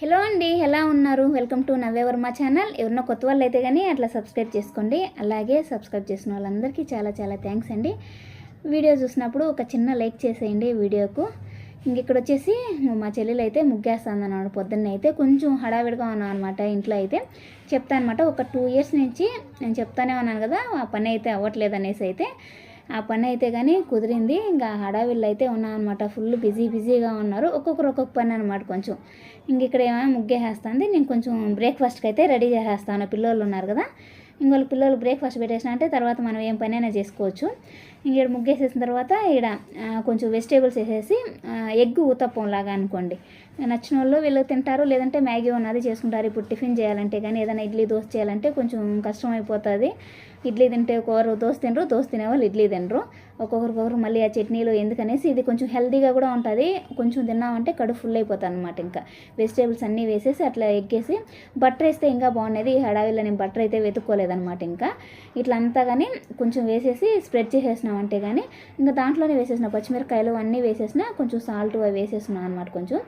Hello అండి ఎలా ఉన్నారు? వెల్కమ్ టు నవ్వేవర్మ ఛానల్. ఎవరినో కొత్త వాళ్ళు అయితే కానీ అట్లా సబ్స్క్రైబ్ చేసుకోండి. అలాగే సబ్స్క్రైబ్ చేసిన వాళ్ళందరికీ చాలా చాలా థ్యాంక్స్ అండి. వీడియో చూసినప్పుడు ఒక చిన్న లైక్ చేసేయండి వీడియోకు. ఇంక ఇక్కడ వచ్చేసి మా చెల్లెలు అయితే ముగ్గేస్తుంది అన్నమాట పొద్దున్న అయితే కొంచెం హడావిడిగా ఉన్నాం అనమాట ఇంట్లో అయితే. చెప్తా అనమాట ఒక టూ ఇయర్స్ నుంచి నేను చెప్తానే ఉన్నాను కదా ఆ పని అయితే అవ్వట్లేదు అనేసి అయితే. ఆ పని అయితే కానీ కుదిరింది. ఇంకా హడావిళ్ళు అయితే ఉన్నాయన్నమాట ఫుల్ బిజీ బిజీగా ఉన్నారు. ఒక్కొక్కరు ఒక్కొక్క పని అనమాట కొంచెం. ఇంక ఇక్కడ ఏమైనా ముగ్గేసేస్తుంది. నేను కొంచెం బ్రేక్ఫాస్ట్కి అయితే రెడీ చేసేస్తాను. పిల్లలు ఉన్నారు కదా. ఇంకోళ్ళు పిల్లలు బ్రేక్ఫాస్ట్ పెట్టేసిన అంటే తర్వాత మనం ఏం పనైనా చేసుకోవచ్చు. ఇక్కడ ముగ్గేసేసిన తర్వాత ఇక్కడ కొంచెం వెజిటేబుల్స్ వేసేసి ఎగ్ ఊతప్పం లాగా అనుకోండి. నచ్చిన వాళ్ళు వీళ్ళు తింటారు లేదంటే మ్యాగీ ఉన్నది చేసుకుంటారు. ఇప్పుడు టిఫిన్ చేయాలంటే కానీ ఏదైనా ఇడ్లీ దోశ చేయాలంటే కొంచెం కష్టం అయిపోతుంది ఇడ్లీ తింటే ఒకరు దోశ తినరు దోశ తినే వాళ్ళు ఇడ్లీ తినరు. ఒక్కొక్కరికొకరు మళ్ళీ ఆ చట్నీలు ఎందుకనేసి ఇది కొంచెం హెల్తీగా కూడా ఉంటుంది. కొంచెం తిన్నామంటే కడుపు ఫుల్ అయిపోతుంది అనమాట ఇంకా. వెజిటేబుల్స్ అన్నీ వేసేసి అట్లా ఎగ్గేసి బటర్ వేస్తే ఇంకా బాగున్నది ఈ హడావిలో నేను బటర్ అయితే వెతుక్కోలేదనమాట ఇంకా. ఇట్లా అంతా కానీ కొంచెం వేసేసి స్ప్రెడ్ అంటే కానీ ఇంకా దాంట్లోనే వేసేసిన పచ్చిమిరకాయలు అన్నీ వేసేసిన కొంచెం సాల్ట్ అవి వేసేసినాం అనమాట కొంచెం.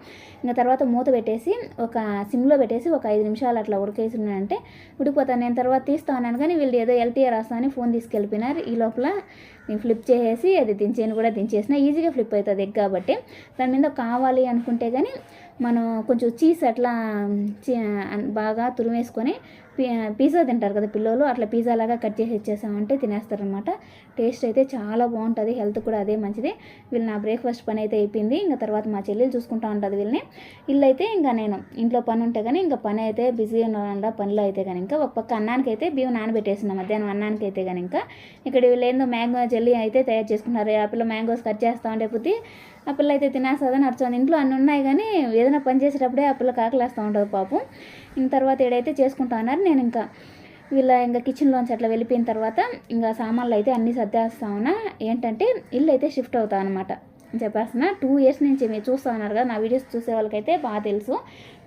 ఇంకా తర్వాత మూత పెట్టేసి ఒక సిమ్లో పెట్టేసి ఒక ఐదు నిమిషాలు అట్లా ఉడికేసినానంటే ఉడికిపోతాను. నేను తర్వాత తీస్తా ఉన్నాను కానీ వీళ్ళు ఏదో ఎల్టీఆర్ రాస్తా అని ఫోన్ తీసుకెళ్ళిపోయినారు. ఈ లోపల నేను ఫ్లిప్ చేసేసి అది దించేను కూడా దించేసిన ఈజీగా ఫ్లిప్ అవుతుంది ఎగ్ కాబట్టి. దాని మీద కావాలి అనుకుంటే కానీ మనం కొంచెం చీజ్ అట్లా బాగా తురిమేసుకొని పిజ్జా తింటారు కదా పిల్లలు అట్లా పిజ్జా లాగా కట్ చేసి ఇచ్చేసామంటే తినేస్తారనమాట టేస్ట్ అయితే చాలా బాగుంటుంది హెల్త్ కూడా అదే మంచిది. వీళ్ళు నా బ్రేక్ఫాస్ట్ పని అయితే అయిపోయింది ఇంకా తర్వాత మా చెల్లెలు చూసుకుంటా ఉంటుంది వీళ్ళని. ఇల్లు అయితే ఇంకా నేను ఇంట్లో పని ఉంటే కానీ ఇంకా పని అయితే బిజీ ఉన్న పనిలో అయితే కానీ ఇంకా ఒక పక్క అన్నానికి అయితే బియ్యం నానబెట్టేసిన మధ్యాహ్నం అన్నానికి అయితే కానీ ఇంకా. ఇక్కడ వీళ్ళు ఏందో మ్యాంగో జెల్లీ అయితే తయారు చేసుకున్నారు. ఆ పిల్ల మ్యాంగోస్ కట్ చేస్తా ఉంటే ఆ పిల్ల అయితే తినేస్తుందని అర్థం ఇంట్లో అన్నీ ఉన్నాయి కానీ ఏదైనా పని చేసేటప్పుడే ఆ పిల్ల కాకలేస్తూ ఉంటుంది పాపం. ఇంక తర్వాత ఏడైతే చేసుకుంటా ఉన్నారు. నేను ఇంకా వీళ్ళ ఇంకా కిచెన్లోంచి అట్లా వెళ్ళిపోయిన తర్వాత ఇంకా సామాన్లు అయితే అన్నీ సర్దేస్తా ఉన్నా. ఏంటంటే ఇల్లు అయితే షిఫ్ట్ అవుతా అనమాట చెప్పేస్తున్నా టూ ఇయర్స్ నుంచి మీరు చూస్తూ ఉన్నారు కదా నా వీడియోస్ చూసే వాళ్ళకైతే బాగా తెలుసు.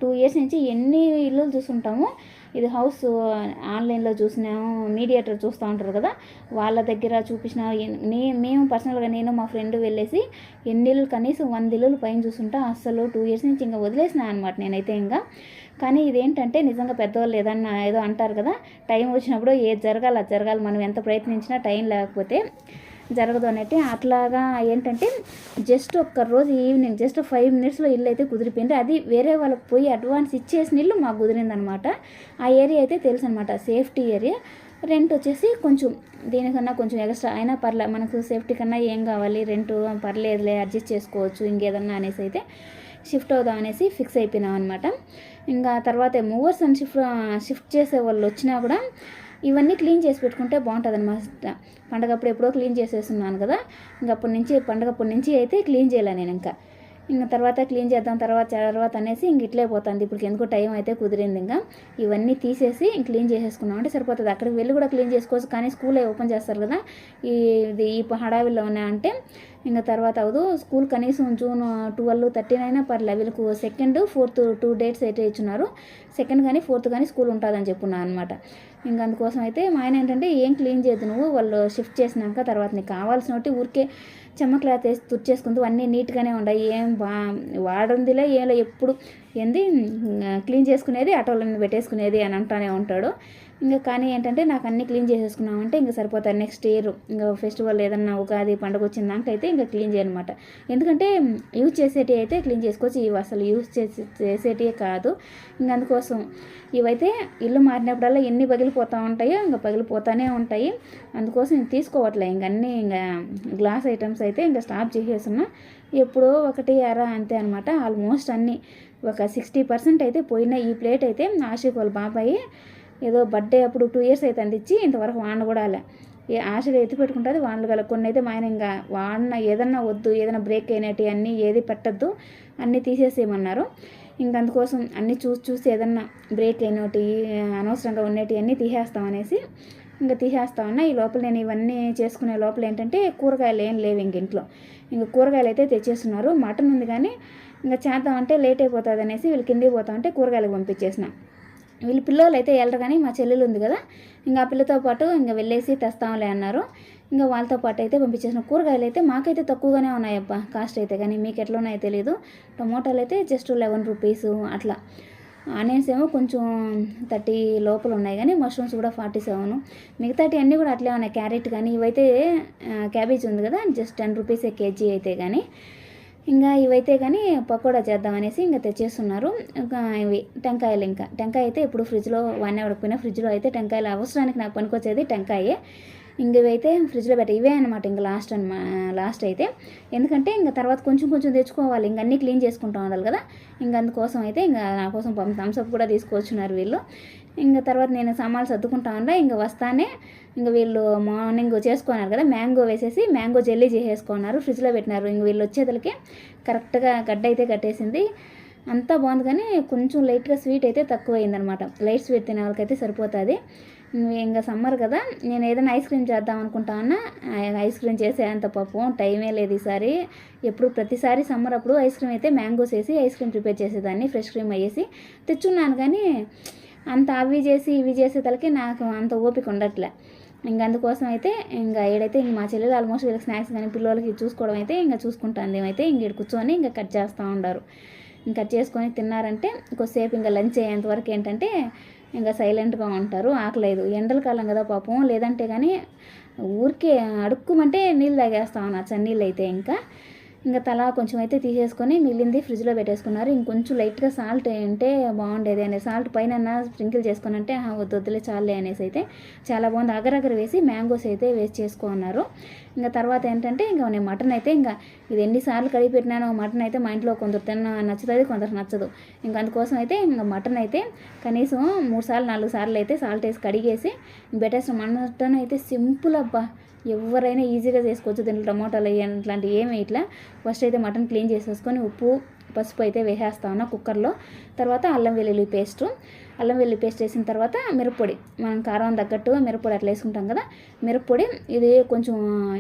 టూ ఇయర్స్ నుంచి ఎన్ని ఇల్లులు చూసుంటాము. ఇది హౌస్ ఆన్లైన్లో చూసినాము మీడియేటర్ చూస్తూ ఉంటారు కదా వాళ్ళ దగ్గర చూపించిన నే మేము పర్సనల్గా నేను మా ఫ్రెండ్ వెళ్ళేసి ఎన్ని కనీసం వంద ఇల్లులు పైన చూసుంటా అస్సలు టూ ఇయర్స్ నుంచి ఇంకా వదిలేసిన అనమాట నేనైతే ఇంకా. కానీ ఇదేంటంటే నిజంగా పెద్దవాళ్ళు ఏదన్నా ఏదో అంటారు కదా టైం వచ్చినప్పుడు ఏది జరగాలి అది జరగాలి మనం ఎంత ప్రయత్నించినా టైం లేకపోతే జరగదు అనేటి అట్లాగా ఏంటంటే జస్ట్ ఒక్క రోజు ఈవినింగ్ జస్ట్ ఫైవ్ మినిట్స్లో ఇల్లు అయితే కుదిరిపోయింది. అది వేరే వాళ్ళకి పోయి అడ్వాన్స్ ఇచ్చేసిన ఇల్లు మాకు కుదిరిందనమాట. ఆ ఏరియా అయితే తెలుసు అనమాట సేఫ్టీ ఏరియా. రెంట్ వచ్చేసి కొంచెం దీనికన్నా కొంచెం ఎక్స్ట్రా అయినా పర్లే మనకు సేఫ్టీ కన్నా ఏం కావాలి? రెంట్ పర్లేదులే అడ్జస్ట్ చేసుకోవచ్చు ఇంకేదన్నా అనేసి అయితే షిఫ్ట్ అవుదాం అనేసి ఫిక్స్ అయిపోయినాం అనమాట ఇంకా తర్వాత మూవర్స్ అని షిఫ్ట్ షిఫ్ట్ చేసే వాళ్ళు వచ్చినా కూడా ఇవన్నీ క్లీన్ చేసి పెట్టుకుంటే బాగుంటుంది అనమాట పండగప్పుడు ఎప్పుడో క్లీన్ చేసేస్తున్నాను కదా. ఇంకప్పటి నుంచి పండగప్పటి నుంచి అయితే క్లీన్ చేయలే నేను ఇంకా. ఇంకా తర్వాత క్లీన్ చేద్దాం తర్వాత తర్వాత అనేసి ఇంక ఇట్లే పోతుంది. ఇప్పుడు ఎందుకో టైం అయితే కుదిరింది ఇంకా. ఇవన్నీ తీసేసి క్లీన్ చేసేసుకున్నాం. అంటే సరిపోతుంది. అక్కడికి వెళ్ళి కూడా క్లీన్ చేసుకోవచ్చు. కానీ స్కూల్ ఓపెన్ చేస్తారు కదా. ఈ ఇది ఈ హడావిల్లో ఉన్నాయంటే ఇంకా తర్వాత అవదు. స్కూల్ కనీసం జూన్ ట్వెల్వ్ థర్టీన్ అయినా పర్లే. వీళ్ళకు సెకండ్ ఫోర్త్ టూ డేట్స్ అయితే ఇచ్చున్నారు. సెకండ్ కానీ ఫోర్త్ కానీ స్కూల్ ఉంటుందని చెప్పున్నాను అనమాట ఇంకా అందుకోసం అయితే మా ఆయన ఏంటంటే ఏం క్లీన్ చేయదు నువ్వు? వాళ్ళు షిఫ్ట్ చేసినాక తర్వాత నీకు కావాల్సినట్టు ఊరికే చెమ్మ క్లాత్ వేసి తుడిచేసుకుంటూ అన్నీ నీట్గానే ఉన్నాయి ఏం బా వాడందిలే ఏంలో ఎప్పుడు ఏంది క్లీన్ చేసుకునేది ఆటోల మీద పెట్టేసుకునేది అని అంటానే ఉంటాడు. ఇంకా కానీ ఏంటంటే నాకు అన్నీ క్లీన్ చేసేసుకున్నామంటే ఇంకా సరిపోతాయి. నెక్స్ట్ ఇయర్ ఇంకా ఫెస్టివల్ ఏదన్నా ఉగాది పండుగ వచ్చిన అయితే ఇంకా క్లీన్ చేయనమాట. ఎందుకంటే యూజ్ చేసేటివి అయితే క్లీన్ చేసుకోవచ్చు. ఇవి అసలు యూజ్ చేసే చేసేటివే కాదు. ఇంకా అందుకోసం ఇవైతే ఇల్లు మారినప్పుడల్లా ఎన్ని పగిలిపోతూ ఉంటాయో ఇంకా పగిలిపోతూనే ఉంటాయి. అందుకోసం నేను తీసుకోవట్లే. ఇంక అన్నీ ఇంకా గ్లాస్ ఐటమ్స్ అయితే ఇంకా స్టాప్ చేసేస్తున్నా. ఎప్పుడో ఒకటి అర అంతే అనమాట. ఆల్మోస్ట్ అన్నీ ఒక సిక్స్టీ పర్సెంట్ అయితే పోయిన ఈ ప్లేట్ అయితే ఆషిక్ వాళ్ళ బాబాయి. ఏదో బర్త్డే అప్పుడు టూ ఇయర్స్ అయితే అందించి ఇంతవరకు వాడిని కూడా అలా. ఏ ఆశగా ఎత్తి పెట్టుకుంటుంది వాళ్ళు గల కొన్ని అయితే మా ఆయన ఇంకా వాడిన ఏదన్నా వద్దు ఏదైనా బ్రేక్ అయినట్టు అన్నీ ఏది పెట్టద్దు అన్నీ తీసేసేయమన్నారు. ఇంక అందుకోసం అన్నీ చూసి చూసి ఏదన్నా బ్రేక్ అయినటి అనవసరంగా ఉన్నటి అన్నీ తీసేస్తామనేసి ఇంకా తీసేస్తామన్నా ఈ లోపల నేను ఇవన్నీ చేసుకునే లోపల ఏంటంటే కూరగాయలు ఏం లేవు ఇంక ఇంట్లో. ఇంకా కూరగాయలు అయితే తెచ్చేస్తున్నారు. మటన్ ఉంది కానీ ఇంకా చేద్దామంటే లేట్ అయిపోతుంది అనేసి వీళ్ళు కిందికి పోతామంటే కూరగాయలకు పంపించేసిన. వీళ్ళు పిల్లలు అయితే వెళ్ళరు కానీ మా చెల్లెలు ఉంది కదా ఇంకా ఆ పిల్లతో పాటు ఇంకా వెళ్ళేసి తెస్తాంలే అన్నారు. ఇంకా వాళ్ళతో పాటు అయితే పంపించేసిన కూరగాయలు అయితే మాకైతే తక్కువగానే ఉన్నాయబ్బా కాస్ట్ అయితే కానీ మీకు ఎట్లున్నాయో తెలియదు టమోటాలు అయితే జస్ట్ లెవెన్ రూపీస్ అట్లా. ఆనియన్స్ ఏమో కొంచెం థర్టీ లోపల ఉన్నాయి కానీ మష్రూమ్స్ కూడా ఫార్టీ సెవెన్ మిగతాటి అన్నీ కూడా అట్లే ఉన్నాయి క్యారెట్ కానీ ఇవైతే క్యాబేజ్ ఉంది కదా జస్ట్ టెన్ రూపీస్ కేజీ అయితే కానీ. ఇంకా ఇవైతే కానీ పకోడా చేద్దాం అనేసి ఇంకా తెచ్చేస్తున్నారు. ఇవి టెంకాయలు ఇంకా. టెంకాయ అయితే ఇప్పుడు ఫ్రిడ్జ్లో వన్ ఉడకపోయినా ఫ్రిడ్జ్లో అయితే టెంకాయలు అవసరానికి నాకు పనికొచ్చేది టెంకాయే. ఇంక ఇవైతే ఫ్రిడ్జ్లో పెట్ట ఇవే అనమాట ఇంకా లాస్ట్ అనమా లాస్ట్ అయితే. ఎందుకంటే ఇంకా తర్వాత కొంచెం కొంచెం తెచ్చుకోవాలి. ఇంక అన్నీ క్లీన్ చేసుకుంటూ ఉండాలి కదా. ఇంక అందుకోసం అయితే ఇంకా నా కోసం థమ్స్అప్ కూడా తీసుకొచ్చున్నారు వీళ్ళు. ఇంకా తర్వాత నేను సామాన్లు సర్దుకుంటా ఉండా ఇంకా వస్తానే ఇంకా వీళ్ళు మార్నింగ్ చేసుకున్నారు కదా మ్యాంగో వేసేసి మ్యాంగో జెల్లీ చేసేసుకున్నారు ఫ్రిడ్జ్లో పెట్టినారు. ఇంక వీళ్ళు వచ్చేదలకి కరెక్ట్గా గడ్డ అయితే కట్టేసింది. అంతా బాగుంది కానీ కొంచెం లైట్గా స్వీట్ అయితే తక్కువ అయిందనమాట లైట్ స్వీట్ తినే వాళ్ళకైతే సరిపోతుంది. ఇంకా సమ్మర్ కదా నేను ఏదైనా ఐస్ క్రీమ్ చేద్దాం అనుకుంటానా? ఐస్ క్రీమ్ చేసేంత పాపం టైమే లేదు ఈసారి. ఎప్పుడు ప్రతిసారి సమ్మర్ అప్పుడు ఐస్ క్రీమ్ అయితే మ్యాంగోస్ వేసి ఐస్ క్రీమ్ ప్రిపేర్ చేసేదాన్ని ఫ్రెష్ క్రీమ్ అయ్యేసి. తెచ్చున్నాను కానీ అంత అవి చేసి ఇవి చేసేతలకి నాకు అంత ఓపిక ఉండట్లే. ఇంకా అందుకోసం అయితే ఇంకా ఏడైతే ఇంక మా చెల్లెలు ఆల్మోస్ట్ వీళ్ళకి స్నాక్స్ కానీ పిల్లలకి చూసుకోవడం అయితే ఇంకా చూసుకుంటాను ఏమైతే ఇంక ఇక్కడ కూర్చొని ఇంకా కట్ చేస్తూ ఉంటారు ఇంకా కట్ చేసుకొని తిన్నారంటే కొద్దిసేపు ఇంకా లంచ్ అయ్యేంత వరకు ఏంటంటే ఇంకా సైలెంట్గా ఉంటారు ఆకలేదు. ఎండల కాలం కదా పాపం. లేదంటే కానీ ఊరికే అడుక్కుమంటే నీళ్ళు తాగేస్తా ఉన్నా చన్నీళ్ళు అయితే ఇంకా. ఇంకా తలా కొంచెం అయితే తీసేసుకొని మిగిలింది ఫ్రిడ్జ్లో పెట్టేసుకున్నారు. ఇంకొంచెం లైట్గా సాల్ట్ ఉంటే బాగుండేది అనే సాల్ట్ పైన స్ప్రింకిల్ చేసుకుని అంటే వద్దు వద్దులే చాలే అనేసి అయితే చాలా బాగుంది. అగరగర వేసి మ్యాంగోస్ అయితే వేస్ట్ చేసుకున్నారు. ఇంకా తర్వాత ఏంటంటే ఇంకా నేను మటన్ అయితే ఇంకా ఇది ఎన్నిసార్లు కడిగి పెట్టినాను మటన్ అయితే మా ఇంట్లో కొందరు తిన్న నచ్చుతుంది కొందరు నచ్చదు. ఇంకా అందుకోసం అయితే ఇంకా మటన్ అయితే కనీసం మూడు సార్లు నాలుగు సార్లు అయితే సాల్ట్ వేసి కడిగేసి పెట్టేసిన మటన్ అయితే సింపుల్ అబ్బా. ఎవరైనా ఈజీగా చేసుకోవచ్చు. దీంట్లో టమోటాలు ఇట్లాంటివి ఏమి ఇట్లా. ఫస్ట్ అయితే మటన్ క్లీన్ చేసేసుకొని ఉప్పు పసుపు అయితే వేసేస్తా ఉన్నా కుక్కర్లో. తర్వాత అల్లం వెల్లుల్లి పేస్టు. అల్లం వెల్లి పేస్ట్ వేసిన తర్వాత మిరప్పొడి. మనం కారం తగ్గట్టు మిరప్పొడి అట్లా వేసుకుంటాం కదా. మిరప్పొడి ఇది కొంచెం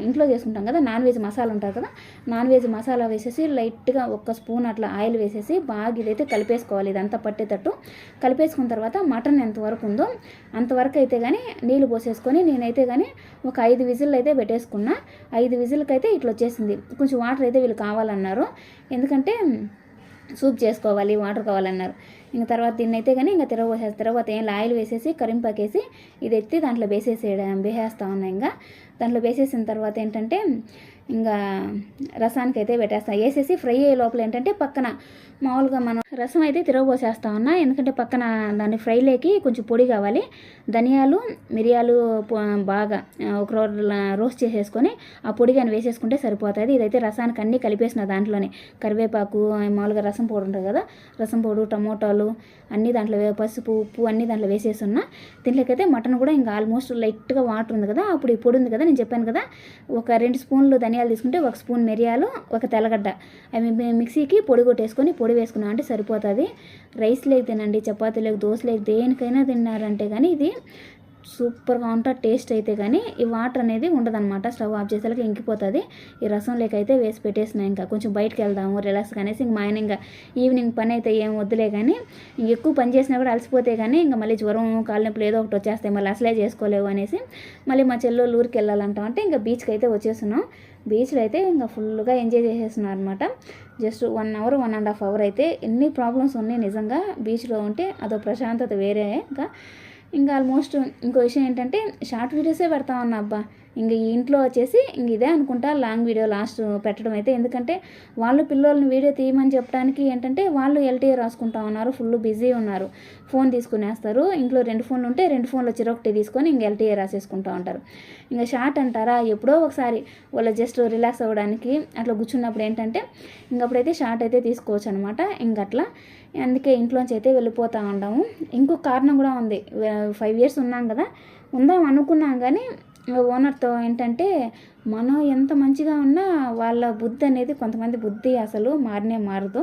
ఇంట్లో చేసుకుంటాం కదా. నాన్ వెజ్ మసాలా ఉంటుంది కదా. నాన్ వెజ్ మసాలా వేసేసి లైట్గా ఒక స్పూన్ అట్లా ఆయిల్ వేసేసి బాగా ఇదైతే కలిపేసుకోవాలి. ఇదంతా పట్టేటట్టు. కలిపేసుకున్న తర్వాత మటన్ ఎంతవరకు ఉందో అంతవరకు అయితే కానీ నీళ్ళు పోసేసుకొని నేనైతే కానీ ఒక ఐదు విజిల్ అయితే పెట్టేసుకున్నా. ఐదు విజిల్కి అయితే ఇట్లా వచ్చేసింది. కొంచెం వాటర్ అయితే వీళ్ళు కావాలన్నారు. ఎందుకంటే సూప్ చేసుకోవాలి వాటర్ కావాలన్నారు. ఇంకా తర్వాత దీన్ని అయితే కానీ ఇంకా తిరగబోసేసి తర్వాత ఏం ఆయిల్ వేసేసి కరింపాకేసి ఇది ఎత్తి దాంట్లో వేసేసేయడం వేసేస్తా ఉన్నా ఇంకా దాంట్లో వేసేసిన తర్వాత ఏంటంటే ఇంకా రసానికి అయితే పెట్టేస్తా. వేసేసి ఫ్రై అయ్యే లోపల ఏంటంటే పక్కన మామూలుగా మనం రసం అయితే తిరగబోసేస్తా ఉన్నా. ఎందుకంటే పక్కన దాన్ని ఫ్రైలోకి కొంచెం పొడి కావాలి. ధనియాలు మిరియాలు బాగా ఒక రోస్ట్ చేసేసుకొని ఆ పొడి కానీ వేసేసుకుంటే సరిపోతుంది. ఇదైతే రసానికి అన్నీ కలిపేసిన దాంట్లోనే. కరివేపాకు మామూలుగా రసం పొడి ఉంటుంది కదా రసం పొడి టమోటాలు అన్ని దాంట్లో పసుపు ఉప్పు అన్నీ దాంట్లో వేసేస్తున్నా దీంట్లోకైతే మటన్ కూడా ఇంకా ఆల్మోస్ట్ లైట్గా వాటర్ ఉంది కదా అప్పుడు ఈ పొడి ఉంది కదా నేను చెప్పాను కదా ఒక రెండు స్పూన్లు ధనియాలు తీసుకుంటే ఒక స్పూన్ మిరియాలు ఒక తెల్లగడ్డ. అవి మిక్సీకి పొడి కొట్టేసుకొని పొడి వేసుకున్నా అంటే సరిపోతుంది. రైస్ లేక తినండి చపాతీ లేక దోశ లేక దేనికైనా తిన్నారంటే కానీ ఇది సూపర్గా ఉంటుంది టేస్ట్ అయితే కానీ ఈ వాటర్ అనేది ఉండదన్నమాట. స్టవ్ ఆఫ్ చేసేలాగా ఇంకిపోతుంది. ఈ రసం లేకైతే వేసి పెట్టేసిన ఇంకా కొంచెం బయటకు వెళ్దాము రిలాక్స్ అనేసి ఇంక మా ఆయన ఇంకా ఈవినింగ్ పని అయితే ఏం వద్దులే కానీ ఇంక ఎక్కువ పని చేసినా కూడా అలసిపోతే కానీ ఇంకా మళ్ళీ జ్వరం కాళ్ళ నొప్పులు ఏదో ఒకటి వచ్చేస్తాయి. మళ్ళీ అసలే చేసుకోలేవు అనేసి మళ్ళీ మా చెల్లెలు ఊరికి వెళ్ళాలంటాం అంటే ఇంకా బీచ్కి అయితే వచ్చేస్తున్నాం. బీచ్లో అయితే ఇంకా ఫుల్గా ఎంజాయ్ చేసేస్తున్నారు అనమాట just one hour one and half hour అయితే ఎన్ని ప్రాబ్లమ్స్ ఉన్నాయి నిజంగా బీచ్లో ఉంటే అదో ప్రశాంతత వేరే. ఇంకా ఇంకా ఆల్మోస్ట్ ఇంకో విషయం ఏంటంటే షార్ట్ వీడియోసే పెడతా ఉన్నా అబ్బా. ఇంక ఈ ఇంట్లో వచ్చేసి ఇంక ఇదే అనుకుంటా లాంగ్ వీడియో లాస్ట్ పెట్టడం అయితే. ఎందుకంటే వాళ్ళు పిల్లల్ని వీడియో తీయమని చెప్పడానికి ఏంటంటే వాళ్ళు ఎల్టీఏ రాసుకుంటా ఉన్నారు ఫుల్ బిజీ ఉన్నారు. ఫోన్ తీసుకునేస్తారు ఇంట్లో రెండు ఫోన్లు ఉంటే రెండు ఫోన్లు చిరొకటి తీసుకొని ఇంక ఎల్టీఏ రాసేసుకుంటూ ఉంటారు. ఇంకా షార్ట్ అంటారా? ఎప్పుడో ఒకసారి వాళ్ళు జస్ట్ రిలాక్స్ అవ్వడానికి అట్లా కూర్చున్నప్పుడు ఏంటంటే ఇంకప్పుడైతే షార్ట్ అయితే తీసుకోవచ్చు అనమాట ఇంకట్లా అందుకే ఇంట్లోంచి అయితే వెళ్ళిపోతూ ఉంటాము ఇంకో కారణం కూడా ఉంది. ఫైవ్ ఇయర్స్ ఉన్నాం కదా. ఉందాం అనుకున్నాం కానీ ఓనర్తో ఏంటంటే మనం ఎంత మంచిగా ఉన్నా వాళ్ళ బుద్ధి అనేది కొంతమంది బుద్ధి అసలు మారినే మారదు.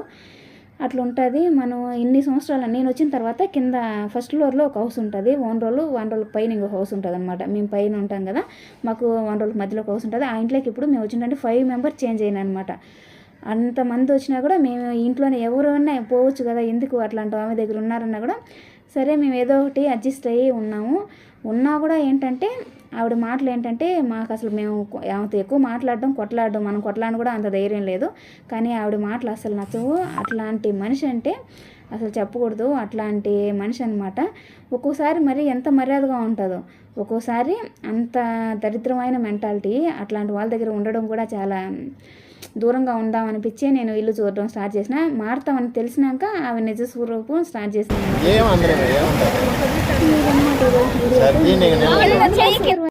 అట్లా ఉంటుంది మనం ఇన్ని సంవత్సరాలు నేను వచ్చిన తర్వాత కింద ఫస్ట్ ఫ్లోర్లో ఒక హౌస్ ఉంటుంది. వన్ రోలు వన్ రోల్ పైన ఇంకో హౌస్ ఉంటుంది అనమాట మేము పైన ఉంటాం కదా. మాకు వన్ రోల్ మధ్యలో ఒక హౌస్ ఉంటుంది. ఆ ఇంట్లోకి ఇప్పుడు మేము వచ్చిందంటే ఫైవ్ మెంబర్స్ చేంజ్ అయినా అనమాట అంతమంది వచ్చినా కూడా మేము ఇంట్లోనే ఎవరైనా పోవచ్చు కదా ఎందుకు అట్లాంటి ఆమె దగ్గర ఉన్నారన్నా కూడా సరే మేము ఏదో ఒకటి అడ్జస్ట్ అయ్యి ఉన్నాము. ఉన్నా కూడా ఏంటంటే ఆవిడ మాటలు ఏంటంటే మాకు అసలు మేము ఆమెతో ఎక్కువ మాట్లాడడం కొట్లాడడం మనం కొట్లాడడం కూడా అంత ధైర్యం లేదు. కానీ ఆవిడ మాటలు అసలు నచ్చవు. అట్లాంటి మనిషి అంటే అసలు చెప్పకూడదు. అట్లాంటి మనిషి అనమాట ఒక్కోసారి మరి ఎంత మర్యాదగా ఉంటుందో ఒక్కోసారి అంత దరిద్రమైన మెంటాలిటీ అట్లాంటి వాళ్ళ దగ్గర ఉండడం కూడా చాలా దూరంగా ఉందాం అనిపించి నేను ఇల్లు చూడడం స్టార్ట్ చేసిన. మారుతామని తెలిసినాక ఆమె నిజ స్వరూపం స్టార్ట్ చేసిన